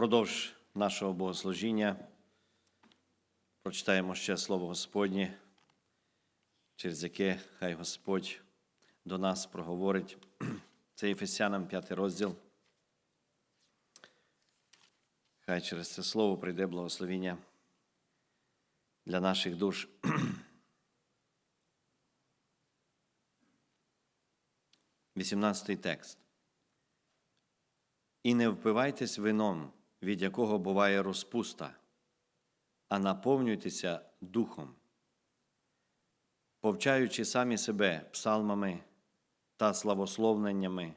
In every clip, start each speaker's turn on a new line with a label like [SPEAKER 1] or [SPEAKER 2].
[SPEAKER 1] Продовж нашого богослужіння прочитаємо ще Слово Господнє, через яке хай Господь до нас проговорить. Це Ефесянам 5 розділ. Хай через це слово прийде благословіння для наших душ. Вісімнадцятий текст. І не впивайтесь вином, від якого буває розпуста, а наповнюйтеся духом, повчаючи самі себе псалмами та славословленнями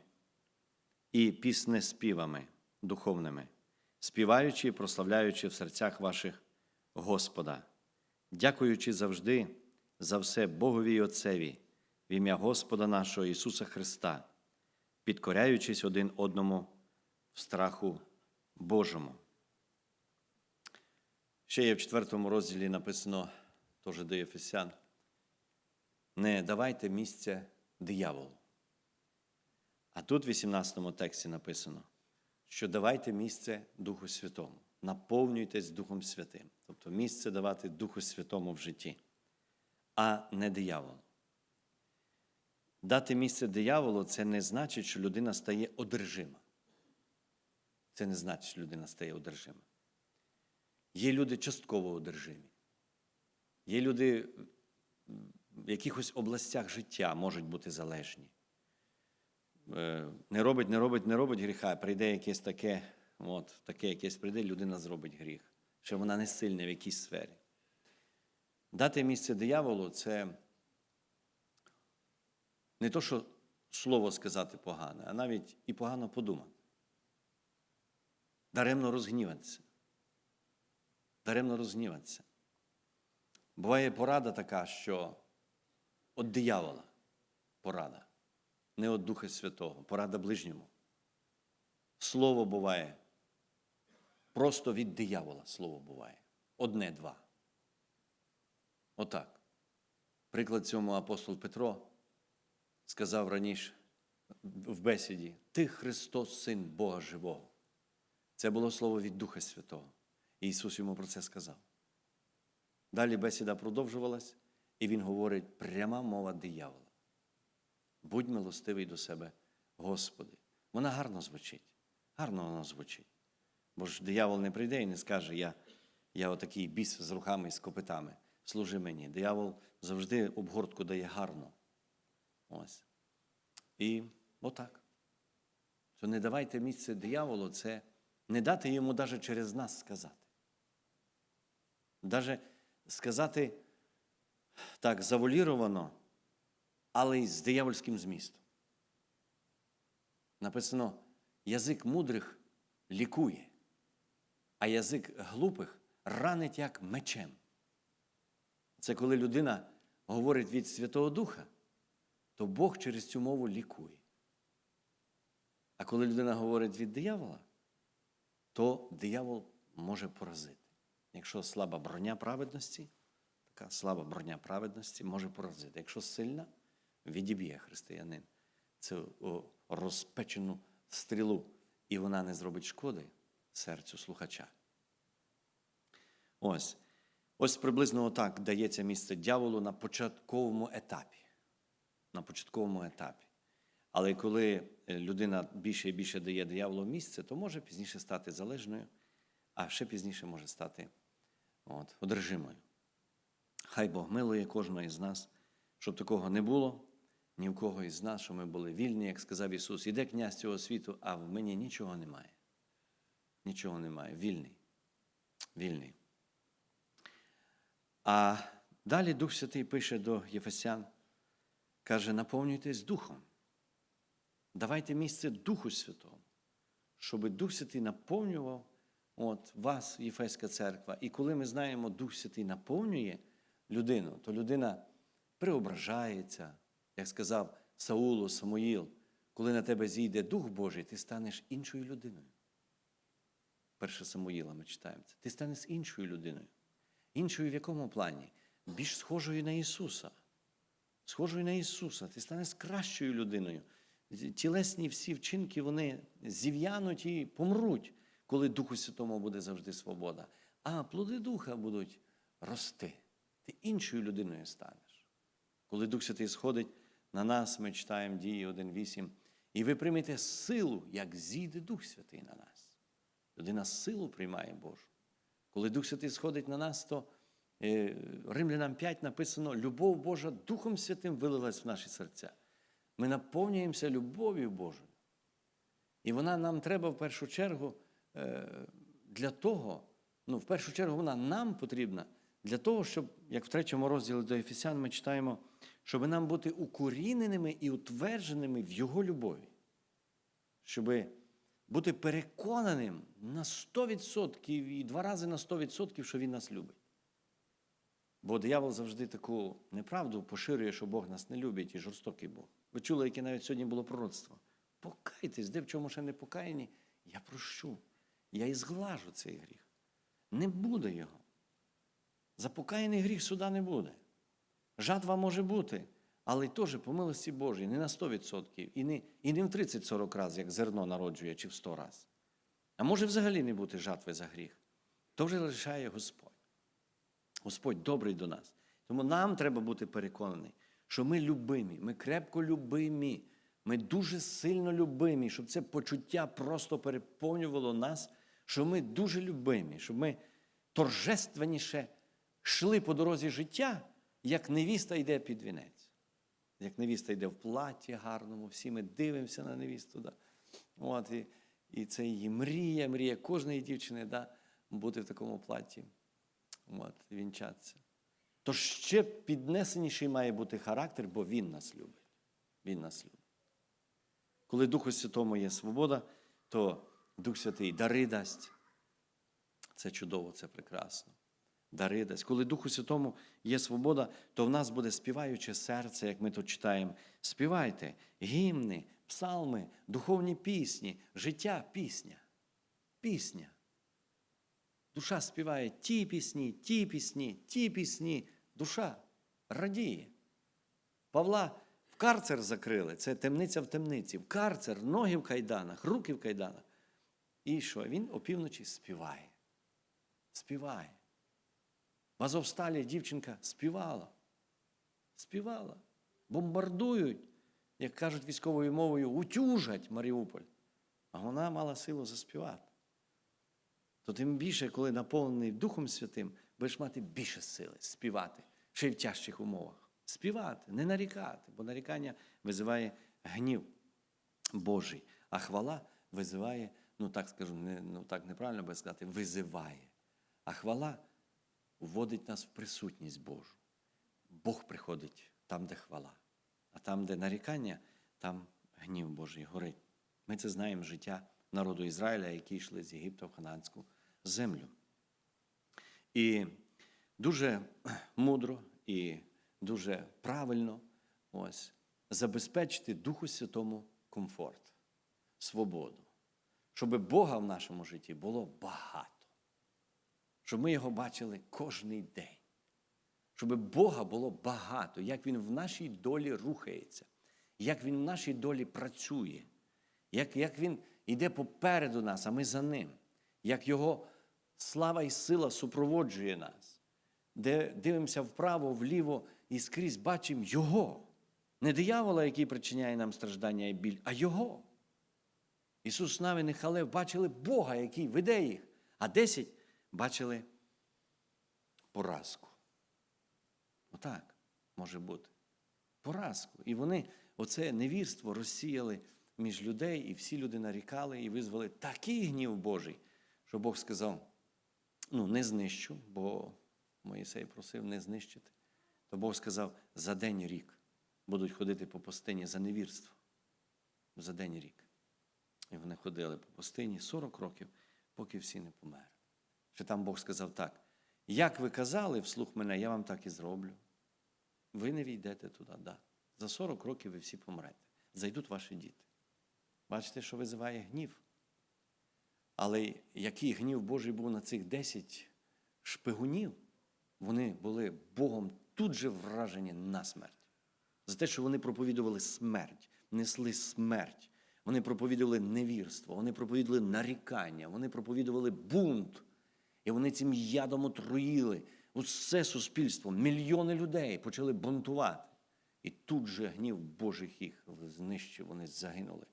[SPEAKER 1] і піснеспівами духовними, співаючи і прославляючи в серцях ваших Господа, дякуючи завжди за все Богові й Отцеві, в ім'я Господа нашого Ісуса Христа, підкоряючись один одному в страху Божому. Ще є в четвертому розділі написано теж до Єфесян. Не давайте місця дияволу. А тут в 18 тексті написано, що давайте місце Духу Святому, наповнюйтесь Духом Святим. Тобто місце давати Духу Святому в житті, а не дияволу. Дати місце дияволу це не значить, що людина стає одержима. Це не значить, що людина стає одержима. Є люди частково одержимі. Є люди в якихось областях життя можуть бути залежні. Е, Не робить, не робить, не робить гріха, прийде якесь таке, от, таке якесь прийде, людина зробить гріх, що вона не сильна в якійсь сфері. Дати місце дияволу це не то, що слово сказати погане, а навіть і погано подумати. Даремно розгніватися. Даремно розгніватися. Буває порада така, що від диявола порада, не від Духа Святого, порада ближньому. Слово буває. Просто від диявола слово буває. Одне-два. Отак. Приклад цьому апостол Петро сказав раніше в бесіді: Ти Христос, Син Бога Живого. Це було слово від Духа Святого. І Ісус йому про це сказав. Далі бесіда продовжувалась, і Він говорить пряма мова диявола. Будь милостивий до себе, Господи. Вона гарно звучить. Гарно вона звучить. Бо ж диявол не прийде і не скаже, я я отакий біс з руками і з копитами. Служи мені. Диявол завжди обгортку дає гарно. Ось. І отак. То не давайте місце дияволу, це не дати йому навіть через нас сказати. Даже сказати так заволіровано, але й з диявольським змістом. Написано, язик мудрих лікує, а язик глупих ранить як мечем. Це коли людина говорить від Святого Духа, то Бог через цю мову лікує. А коли людина говорить від диявола, то диявол може поразити. Якщо слаба броня праведності, така слаба броня праведності може поразити. Якщо сильна, відіб'є християнин цю розпечену стрілу, і вона не зробить шкоди серцю слухача. Ось. Ось приблизно отак дається місце дьяволу на початковому етапі. На початковому етапі. Але коли людина більше і більше дає дияволу місце, то може пізніше стати залежною, а ще пізніше може стати от, одержимою. Хай Бог милує кожного із нас, щоб такого не було, ні в кого із нас, щоб ми були вільні, як сказав Ісус, іде князь цього світу, а в мені нічого немає. Нічого немає. Вільний. Вільний. А далі Дух Святий пише до Єфесян, каже: наповнюйтесь Духом. Давайте місце Духу Святому, щоб Дух Святий наповнював от, вас, Єфеська церква. І коли ми знаємо, Дух Святий наповнює людину, то людина преображається, як сказав Саулу, Самуїл, коли на тебе зійде Дух Божий, ти станеш іншою людиною. Перше Самуїла ми читаємо це. Ти станеш іншою людиною. Іншою в якому плані? Більш схожою на Ісуса. Схожою на Ісуса. Ти станеш кращою людиною тілесні всі вчинки вони зів'януть і помруть, коли Духу Святому буде завжди свобода. А плоди Духа будуть рости. Ти іншою людиною станеш. Коли Дух Святий сходить на нас, ми читаємо дії 1.8, і ви приймете силу, як зійде Дух Святий на нас. Людина силу приймає Божу. Коли Дух Святий сходить на нас, то е, Римлянам 5 написано: любов Божа Духом Святим вилилась в наші серця. Ми наповнюємося любов'ю Божою. І вона нам треба в першу чергу е, для того, ну, в першу чергу, вона нам потрібна для того, щоб, як в третьому розділі до Ефесян ми читаємо, щоб нам бути укоріненими і утвердженими в Його любові. Щоб бути переконаним на 100% і два рази на 100%, що Він нас любить. Бо диявол завжди таку неправду поширює, що Бог нас не любить і жорстокий Бог. Ви чули, яке навіть сьогодні було пророцтво. Покайтесь, де в чому ще не покаяні, я прощу. Я і зглажу цей гріх. Не буде його. За покаяний гріх суда не буде. Жатва може бути, але теж по милості Божій, не на 100%, і не, і не в 30-40 разів, як зерно народжує, чи в 100 разів. А може взагалі не бути жатви за гріх. То вже лишає Господь. Господь добрий до нас. Тому нам треба бути переконані, що ми любимі, ми крепко любимі, ми дуже сильно любимі, щоб це почуття просто переповнювало нас, що ми дуже любимі, щоб ми торжественніше йшли по дорозі життя, як невіста йде під вінець. Як невіста йде в платі гарному, всі ми дивимося на невісту. Да? От, і, і це її мрія, мрія кожної дівчини да, бути в такому платі. От, вінчатися. То ще піднесеніший має бути характер, бо Він нас любить. Він нас любить. Коли Духу Святому є свобода, то Дух Святий дари дасть. Це чудово, це прекрасно. Дари дасть. Коли Духу Святому є свобода, то в нас буде співаюче серце, як ми тут читаємо. Співайте гімни, псалми, духовні пісні, життя пісня. Пісня. Душа співає ті пісні, ті пісні, ті пісні. Душа радіє. Павла в карцер закрили, це темниця в темниці. В карцер, ноги в кайданах, руки в кайданах. І що? Він опівночі співає. Співає. В Азовсталі дівчинка співала. Співала. Бомбардують, як кажуть військовою мовою, утюжать Маріуполь. А вона мала силу заспівати то тим більше, коли наповнений Духом Святим, будеш мати більше сили співати, ще й в тяжчих умовах. Співати, не нарікати, бо нарікання визиває гнів Божий, а хвала визиває, ну так скажу, не, ну так неправильно би сказати, визиває. А хвала вводить нас в присутність Божу. Бог приходить там, де хвала, а там, де нарікання, там гнів Божий горить. Ми це знаємо життя народу Ізраїля, які йшли з Єгипта в Хананську землю. І дуже мудро і дуже правильно ось, забезпечити Духу Святому комфорт, свободу, щоб Бога в нашому житті було багато, щоб ми його бачили кожний день, щоб Бога було багато, як Він в нашій долі рухається, як Він в нашій долі працює, як, як Він йде попереду нас, а ми за ним, як Його слава і сила супроводжує нас, де дивимося вправо, вліво і скрізь бачимо Його. Не диявола, який причиняє нам страждання і біль, а Його. Ісус Навин і Халев бачили Бога, який веде їх, а десять бачили поразку. Отак може бути. Поразку. І вони оце невірство розсіяли між людей, і всі люди нарікали і визвали такий гнів Божий, що Бог сказав: ну, не знищу, бо Моїсей просив не знищити. То Бог сказав, за день рік будуть ходити по пустині за невірство. За день рік. І вони ходили по пустині 40 років, поки всі не померли. Що там Бог сказав так: як ви казали вслух мене, я вам так і зроблю. Ви не війдете туди, да. За 40 років ви всі помрете. Зайдуть ваші діти. Бачите, що визиває гнів. Але який гнів Божий був на цих 10 шпигунів, вони були Богом тут же вражені на смерть. За те, що вони проповідували смерть, несли смерть. Вони проповідували невірство, вони проповідували нарікання, вони проповідували бунт. І вони цим ядом отруїли усе суспільство. Мільйони людей почали бунтувати. І тут же гнів Божих їх знищив, вони загинули.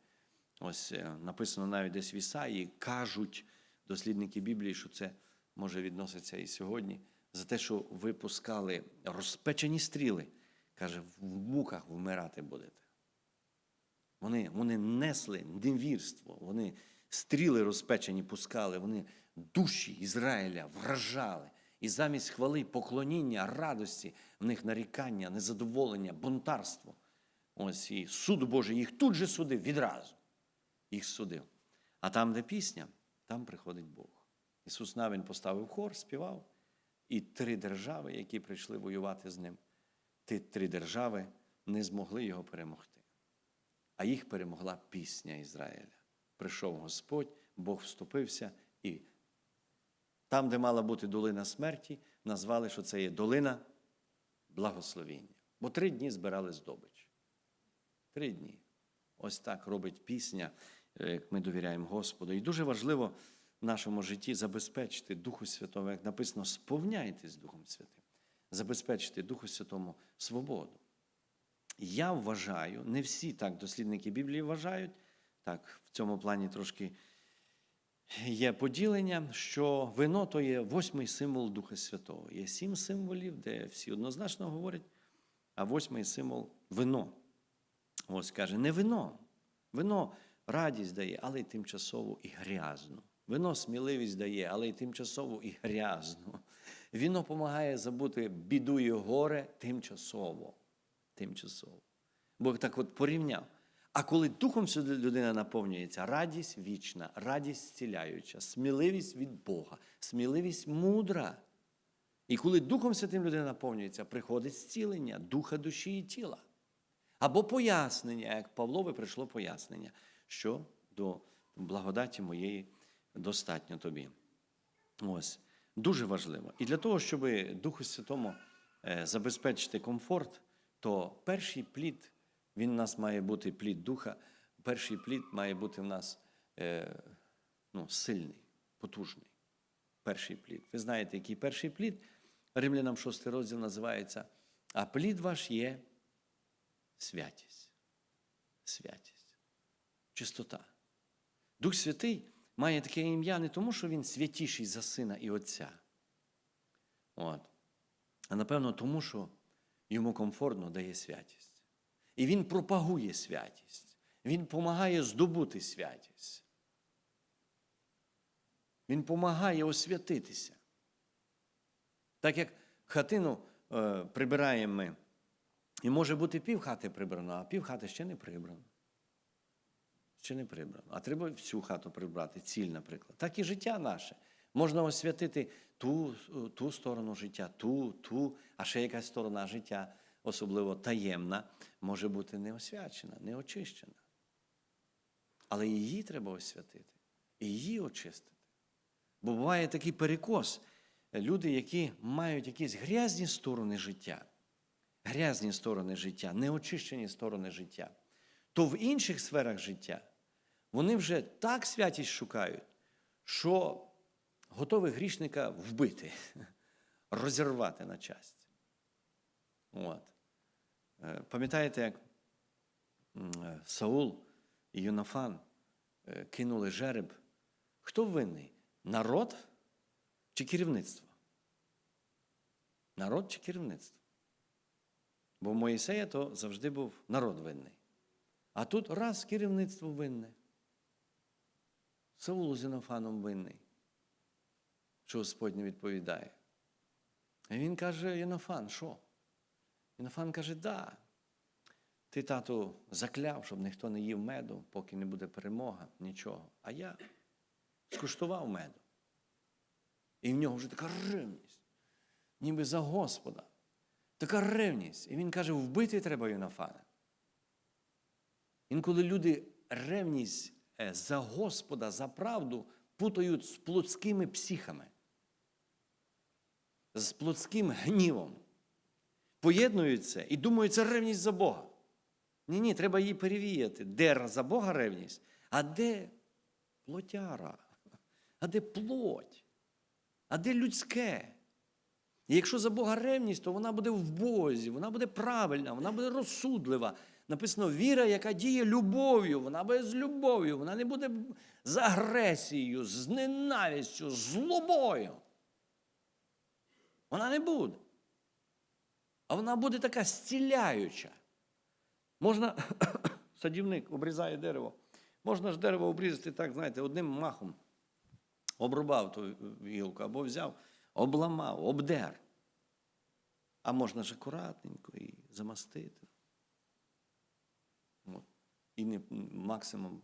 [SPEAKER 1] Ось е, написано навіть десь в Ісаї, кажуть дослідники Біблії, що це може відноситься і сьогодні, за те, що ви пускали розпечені стріли. Каже, в муках вмирати будете. Вони, вони несли невірство, вони стріли розпечені пускали, вони душі Ізраїля вражали. І замість хвали, поклоніння, радості, в них нарікання, незадоволення, бунтарство. Ось і суд Божий їх тут же судив відразу. Їх судив. А там, де пісня, там приходить Бог. Ісус Навин поставив хор, співав, і три держави, які прийшли воювати з ним, ті три держави не змогли його перемогти а їх перемогла пісня Ізраїля. Прийшов Господь, Бог вступився, і там, де мала бути долина смерті, назвали, що це є долина благословіння. Бо три дні збирали здобич. Три дні. Ось так робить пісня, як ми довіряємо Господу. І дуже важливо в нашому житті забезпечити Духу Святому, як написано, сповняйтесь Духом Святим, забезпечити Духу Святому свободу. Я вважаю, не всі так дослідники Біблії вважають, так, в цьому плані трошки є поділення, що вино то є восьмий символ Духа Святого. Є сім символів, де всі однозначно говорять, а восьмий символ вино. Ось каже, не вино. Вино радість дає, але й тимчасово і грязно. Вино сміливість дає, але й тимчасово і грязно. Віно допомагає забути біду і горе тимчасово тимчасово. Бог так от порівняв. А коли Духом Святим людина наповнюється, радість вічна, радість зціляюча, сміливість від Бога, сміливість мудра. І коли Духом Святим людина наповнюється, приходить зцілення духа, душі і тіла. Або пояснення, як Павлове прийшло пояснення, що до благодаті моєї достатньо тобі. Ось, дуже важливо. І для того, щоб Духу Святому е, забезпечити комфорт, то перший плід, він у нас має бути плід духа, перший плід має бути в нас е, ну, сильний, потужний. Перший плід. Ви знаєте, який перший плід? Римлянам 6 розділ називається. А плід ваш є святість. Святість. Чистота. Дух Святий має таке ім'я не тому, що він святіший за сина і Отця. От. А напевно, тому що йому комфортно дає святість. І він пропагує святість. Він допомагає здобути святість. Він допомагає освятитися. Так як хатину е, прибираємо ми, і може бути пів хати прибрано, а пів хати ще не прибрано. Ще не прибрано. А треба всю хату прибрати, ціль, наприклад. Так і життя наше. Можна освятити ту, ту сторону життя, ту, ту, а ще якась сторона життя, особливо таємна, може бути не освячена, не очищена. Але її треба освятити, і її очистити. Бо буває такий перекос. Люди, які мають якісь грязні сторони життя, грязні сторони життя, неочищені сторони життя, то в інших сферах життя вони вже так святість шукають, що готові грішника вбити, розірвати на часті. От. Е, Пам'ятаєте, як е, Саул і Юнафан е, кинули жереб? Хто винний? Народ чи керівництво? Народ чи керівництво? Бо Моїсея то завжди був народ винний. А тут раз керівництво винне. Саул з Юнафаном винний що Господь не відповідає. І він каже: Єнофан, що? Єнофан каже, да. Ти, тату, закляв, щоб ніхто не їв меду, поки не буде перемога, нічого. А я скуштував меду. І в нього вже така ревність, ніби за Господа. Така ревність. І він каже, вбити треба Єнофана. Інколи люди ревність за Господа, за правду путають з плотськими психами з плотським гнівом. Поєднуються і думають, це ревність за Бога. Ні, ні, треба її перевіяти. Де за Бога ревність, а де плотяра, а де плоть, а де людське. І якщо за Бога ревність, то вона буде в Бозі, вона буде правильна, вона буде розсудлива. Написано віра, яка діє любов'ю, вона буде з любов'ю, вона не буде з агресією, з ненавистю, з злобою. Вона не буде. А вона буде така зціляюча. Можна, садівник обрізає дерево. Можна ж дерево обрізати так, знаєте, одним махом. Обрубав ту гілку або взяв, обламав, обдер. А можна ж акуратненько і замастити. І не максимум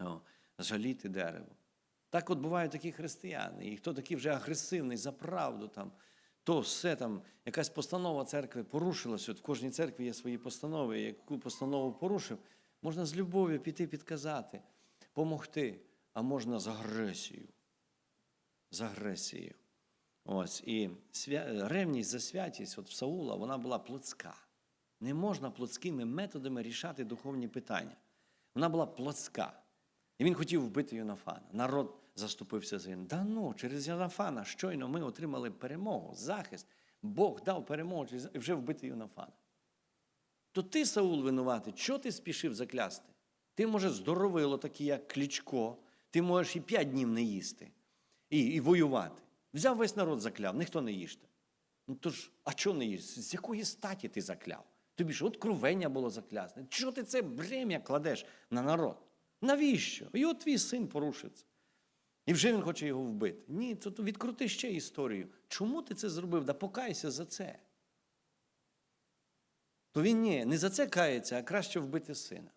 [SPEAKER 1] о, жаліти дерево. Так от бувають такі християни. І хто такий вже агресивний за правду, там, то все там, якась постанова церкви порушилась. От в кожній церкві є свої постанови. Яку постанову порушив, можна з любов'ю піти підказати, помогти, а можна з агресією. З агресією. Ось, і свя... ревність за святість от в Саула, вона була плотська. Не можна плотськими методами рішати духовні питання. Вона була плотська. І він хотів вбити Йонафана. Народ заступився за ним. Да ну, через Йонафана щойно ми отримали перемогу, захист. Бог дав перемогу і вже вбити Йонафана. То ти, Саул, винуватий, чого ти спішив заклясти? Ти, може, здоровило такі, як Клічко, ти можеш і п'ять днів не їсти, і, і воювати. Взяв весь народ закляв, ніхто не їжте. Ну то ж, а чого не їсть? З якої статі ти закляв? Тобі ж откровення було заклясне. Чого ти це брем'я кладеш на народ? Навіщо? От твій син порушиться. І вже він хоче його вбити. Ні, то відкрути ще історію. Чому ти це зробив? Да покайся за це. То він ні, не за це кається, а краще вбити сина,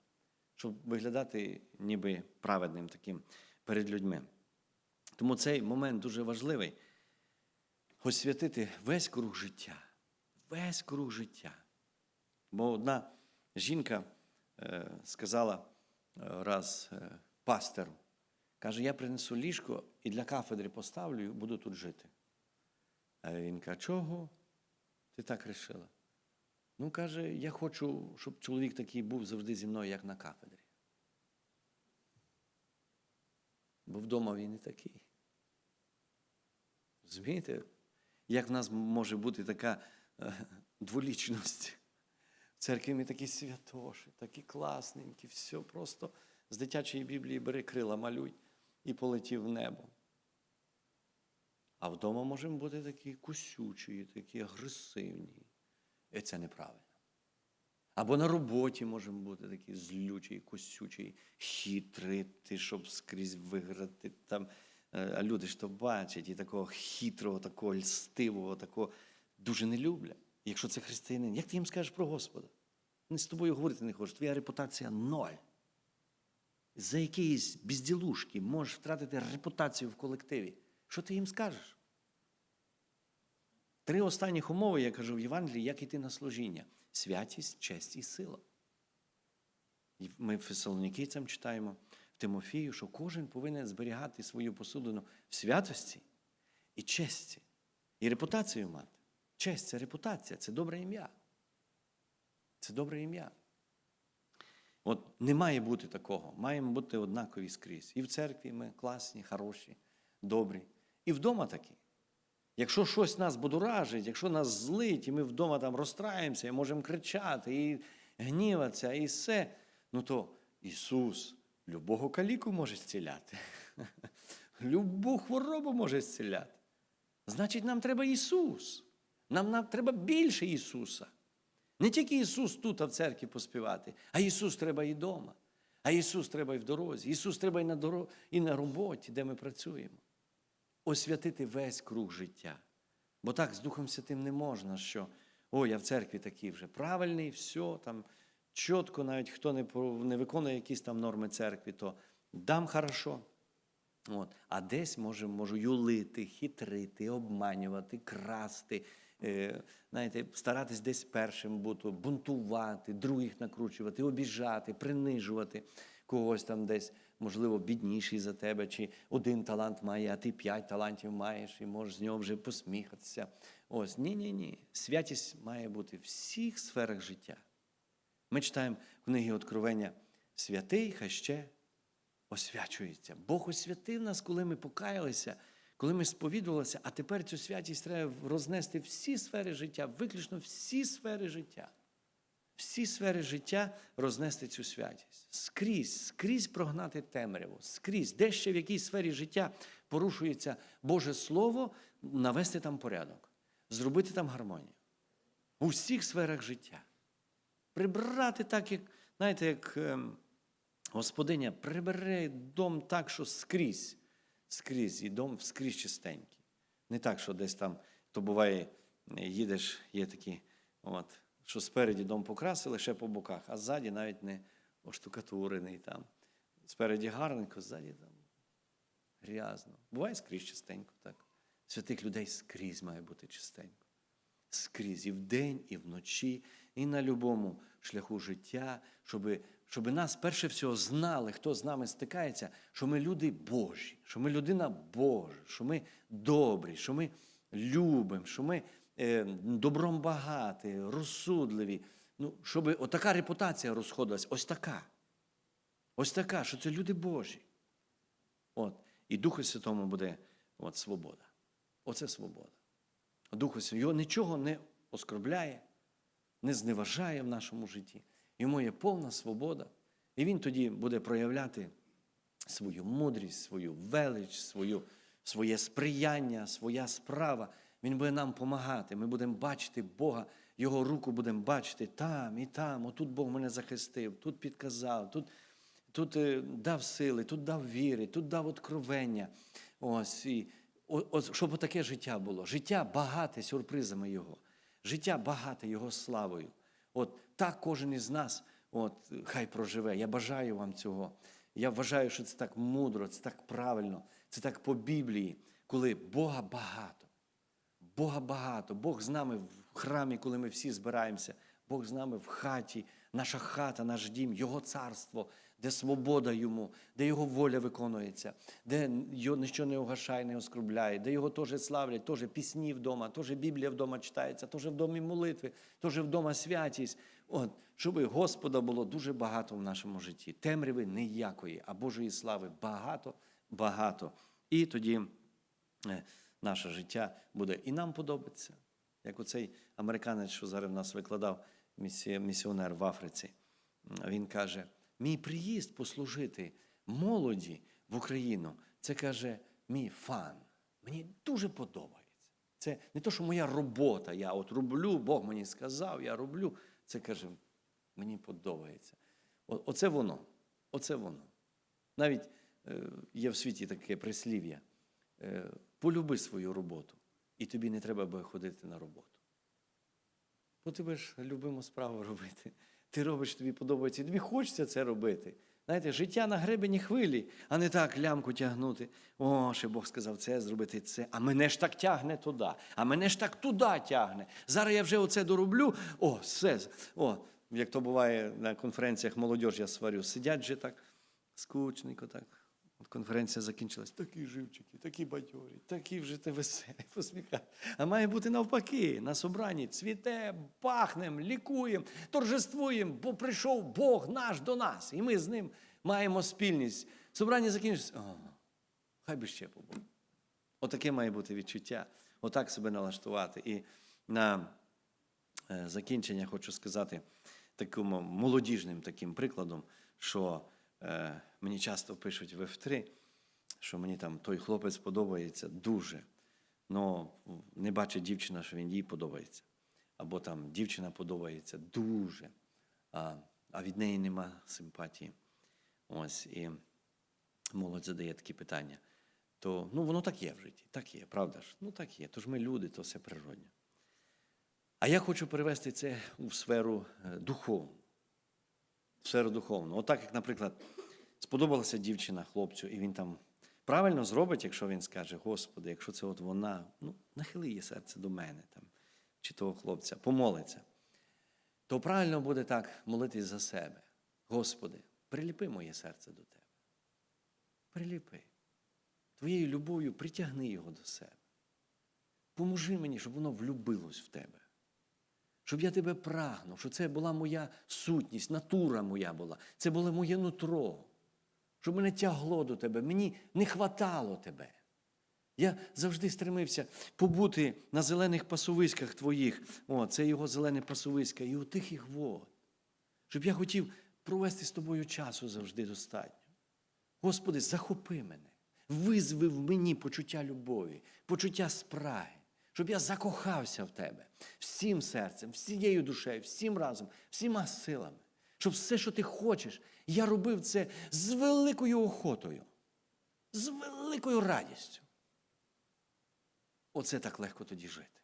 [SPEAKER 1] щоб виглядати ніби праведним таким перед людьми. Тому цей момент дуже важливий освятити весь круг життя. Весь круг життя. Бо одна жінка е, сказала е, раз е, пастору, каже, я принесу ліжко і для кафедри поставлю і буду тут жити. А він каже, чого? Ти так рішила? Ну, каже, я хочу, щоб чоловік такий був завжди зі мною, як на кафедрі. Бо вдома він і такий. Розумієте, як в нас може бути така дволічність? Церкві ми такі святоші, такі класненькі, все просто з дитячої Біблії бери крила, малюй і полетів в небо. А вдома можемо бути такі кусючі, такі агресивні. І це неправильно. Або на роботі можемо бути такі злючі, косючі, хитрі, ти, щоб скрізь виграти там. Е, А люди ж то бачать і такого хитрого, такого льстивого, такого дуже не люблять. Якщо це християнин, як ти їм скажеш про Господа? Вони з тобою говорити не хочуть. Твоя репутація ноль. За якісь безділушки можеш втратити репутацію в колективі. Що ти їм скажеш? Три останніх умови, я кажу в Євангелії, як іти на служіння: святість, честь і сила. І Ми Фесалонікійцям читаємо в Тимофію, що кожен повинен зберігати свою посудину в святості і честі, і репутацію мати. Честь це репутація, це добре ім'я. Це добре ім'я. От не має бути такого. Маємо бути однакові скрізь. І в церкві ми класні, хороші, добрі. І вдома такі. Якщо щось нас будоражить, якщо нас злить, і ми вдома там розстраємося, і можемо кричати, і гніватися, і все, ну то Ісус любого каліку може зціляти. Любу хворобу може зціляти. Значить, нам треба Ісус. Нам, нам треба більше Ісуса. Не тільки Ісус тут, а в церкві поспівати, а Ісус треба і вдома. А Ісус треба і в дорозі. Ісус треба і на, доро... і на роботі, де ми працюємо. Освятити весь круг життя. Бо так з Духом Святим не можна, що о, я в церкві такий вже правильний, все, там чітко, навіть хто не, не виконує якісь там норми церкви, то дам хорошо. От. А десь може, можу юлити, хитрити, обманювати, красти, знаєте, старатись десь першим бути, бунтувати, других накручувати, обіжати, принижувати когось там десь, можливо, бідніший за тебе, чи один талант має, а ти п'ять талантів маєш, і можеш з нього вже посміхатися. Ось, ні-ні ні. Святість має бути в всіх сферах життя. Ми читаємо в книгі Откровення святий хай ще освячується. Бог освятив нас, коли ми покаялися, коли ми сповідувалися, а тепер цю святість треба рознести всі сфери життя, виключно всі сфери життя. Всі сфери життя рознести цю святість. Скрізь, скрізь прогнати темряву, скрізь, де ще в якій сфері життя порушується Боже Слово, навести там порядок, зробити там гармонію. У всіх сферах життя. Прибрати так, як, знаєте, як ем, господиня прибере дом так, що скрізь, скрізь, і дом скрізь чистенький. Не так, що десь там, то буває, їдеш, є такі, от, що спереді дом покрасили ще по боках, а ззаді навіть не оштукатурений там. Спереді гарненько, ззаді там грязно. Буває скрізь чистенько, так. Святих людей скрізь має бути чистенько. Скрізь і вдень, і вночі, і на любому шляху життя, щоб, щоб нас перше всього знали, хто з нами стикається, що ми люди Божі, що ми людина Божа, що ми добрі, що ми любимо, що ми е, добром багаті, розсудливі. Ну, щоб отака репутація розходилась, ось така. Ось така, що це люди Божі. От. І Духу Святому буде от, свобода. Оце свобода. Духу Святому його нічого не оскорбляє, не зневажає в нашому житті. Йому є повна свобода. І він тоді буде проявляти свою мудрість, свою велич, свою, своє сприяння, своя справа. Він буде нам допомагати. Ми будемо бачити Бога, Його руку будемо бачити там і там. Отут Бог мене захистив, тут підказав, тут, тут е, дав сили, тут дав віри, тут дав откровення. Ось, і, о- от, щоб таке життя було. Життя багате сюрпризами Його, життя багате Його славою. От так кожен із нас от, хай проживе. Я бажаю вам цього. Я вважаю, що це так мудро, це так правильно, це так по Біблії, коли Бога багато. Бога багато, Бог з нами в храмі, коли ми всі збираємося, Бог з нами в хаті, наша хата, наш дім, Його царство, де свобода йому, де Його воля виконується, де його нічого не угашає, не оскорбляє, де його теж славлять, теж пісні вдома, теж Біблія вдома читається, теж в домі молитви, теж вдома святість. От, щоб Господа було дуже багато в нашому житті. Темряви ніякої, а Божої слави багато, багато. І тоді е, наше життя буде і нам подобатися, як оцей американець, що зараз в нас викладав місіонер в Африці. Він каже: мій приїзд послужити молоді в Україну, це каже мій фан. Мені дуже подобається. Це не то, що моя робота. Я от роблю, Бог мені сказав, я роблю. Це каже, мені подобається. Оце воно. Оце воно. Навіть е, є в світі таке прислів'я. Е, полюби свою роботу, і тобі не треба буде ходити на роботу. Бо ти будеш любиму справу робити. Ти робиш, тобі подобається, тобі хочеться це робити. Знаєте, життя на гребені хвилі, а не так лямку тягнути. О, ще Бог сказав це зробити це. А мене ж так тягне туди, а мене ж так туди тягне. Зараз я вже оце дороблю. О, все. О, як то буває на конференціях молодіж, я сварю, сидять вже так скучненько так. От конференція закінчилась. Такі живчики, такі бадьорі, такі вже ти веселі, посміхають. А має бути навпаки, на собранні цвіте, пахнем, лікуємо, торжествуємо, бо прийшов Бог наш до нас, і ми з ним маємо спільність. Собрання закінчилось. Хай би ще побув. Отаке має бути відчуття, отак себе налаштувати. І на е, закінчення хочу сказати таким молодіжним таким прикладом, що мені часто пишуть в F3, що мені там той хлопець подобається дуже. Ну, не бачить дівчина, що він їй подобається. Або там дівчина подобається дуже, а, а від неї нема симпатії. Ось і молодь задає такі питання. То ну, воно так є в житті, так є, правда ж? Ну так є. Тож ми люди, то все природньо. А я хочу перевести це у сферу е, духовну. Сферу духовну. Отак, як, наприклад, сподобалася дівчина хлопцю, і він там правильно зробить, якщо він скаже, Господи, якщо це от вона, ну, нахили її серце до мене там, чи того хлопця, помолиться, то правильно буде так молитись за себе. Господи, приліпи моє серце до Тебе. Приліпи. Твоєю любов'ю притягни його до себе. Поможи мені, щоб воно влюбилось в тебе. Щоб я тебе прагнув, щоб це була моя сутність, натура моя була, це було моє нутро, щоб мене тягло до тебе, мені не хватало тебе. Я завжди стремився побути на зелених пасовиськах твоїх. О, це його зелене пасовиська, і у тихих вод. Щоб я хотів провести з тобою часу завжди достатньо. Господи, захопи мене, визви в мені почуття любові, почуття спраги, щоб я закохався в тебе всім серцем, всією душею, всім разом, всіма силами. Щоб все, що ти хочеш, я робив це з великою охотою, з великою радістю. Оце так легко тоді жити.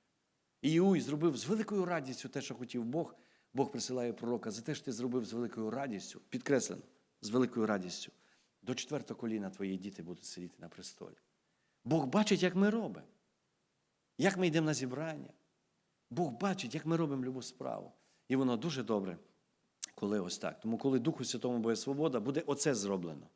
[SPEAKER 1] І Іуй зробив з великою радістю те, що хотів Бог. Бог присилає пророка за те, що ти зробив з великою радістю, підкреслено, з великою радістю. До четвертого коліна твої діти будуть сидіти на престолі. Бог бачить, як ми робимо, як ми йдемо на зібрання. Бог бачить, як ми робимо любу справу. І воно дуже добре, коли ось так. Тому, коли Духу Святому буде свобода, буде оце зроблено.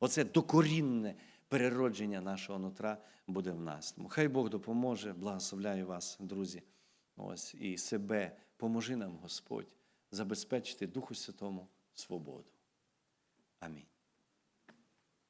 [SPEAKER 1] Оце докорінне переродження нашого нутра буде в нас. Тому хай Бог допоможе, благословляю вас, друзі. Ось і себе поможи нам, Господь, забезпечити Духу Святому свободу. Амінь.